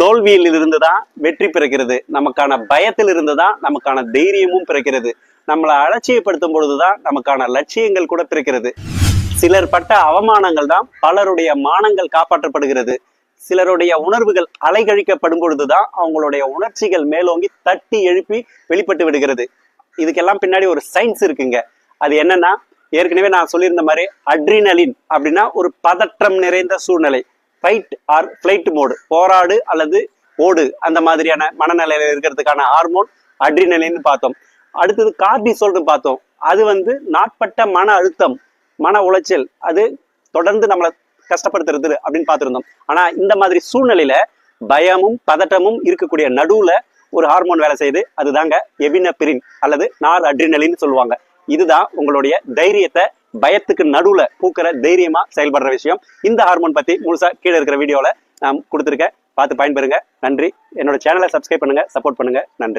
தோல்வியில் இருந்து தான் வெற்றி பிறக்கிறது. நமக்கான பயத்தில் இருந்து தான் நமக்கான தைரியமும் பிறக்கிறது. நம்மளை அலட்சியப்படுத்தும் பொழுதுதான் நமக்கான லட்சியங்கள் கூட பிறக்கிறது. சிலர் பட்ட அவமானங்கள் தான் பலருடைய மானங்கள் காப்பாற்றப்படுகிறது. சிலருடைய உணர்வுகள் அலைகழிக்கப்படும் பொழுதுதான் அவங்களுடைய உணர்ச்சிகள் மேலோங்கி தட்டி எழுப்பி வெளிப்பட்டு விடுகிறது. இதுக்கெல்லாம் பின்னாடி ஒரு சயின்ஸ் இருக்குங்க. அது என்னன்னா ஏற்கனவே நான் சொல்லியிருந்த மாதிரி அட்ரினலின் அப்படின்னா ஒரு பதற்றம் நிறைந்த சூழ்நிலை. ஃபைட் ஆர் ஃபிளைட் மோடு போராடு அல்லது ஓடு அந்த மாதிரியான மனநிலையில இருக்கிறதுக்கான ஹார்மோன் அட்ரினலின்னு பார்த்தோம். அடுத்தது கார்டிசோல்னு பார்த்தோம். அது வந்து நாட்பட்ட மன அழுத்தம் மன உளைச்சல் அது தொடர்ந்து நம்மளை கஷ்டப்படுத்துறது அப்படின்னு பார்த்துருந்தோம். ஆனா இந்த மாதிரி சூழ்நிலையில பயமும் பதட்டமும் இருக்கக்கூடிய நடுவுல ஒரு ஹார்மோன் வேலை செய்யுது. அதுதாங்க எபினபிரின் அல்லது நார் அட்ரினலின்னு சொல்லுவாங்க. இதுதான் உங்களுடைய தைரியத்தை பயத்துக்கு நடுவுல பூக்கிற தைரியமா செயல்படுற விஷயம். இந்த ஹார்மோன் பத்தி முழுசா கீழே இருக்கிற வீடியோல நான் கொடுத்துருக்கேன். பார்த்து பயன்பெறுங்க. நன்றி. என்னோட சேனலை சப்ஸ்கிரைப் பண்ணுங்க சப்போர்ட் பண்ணுங்க. நன்றி.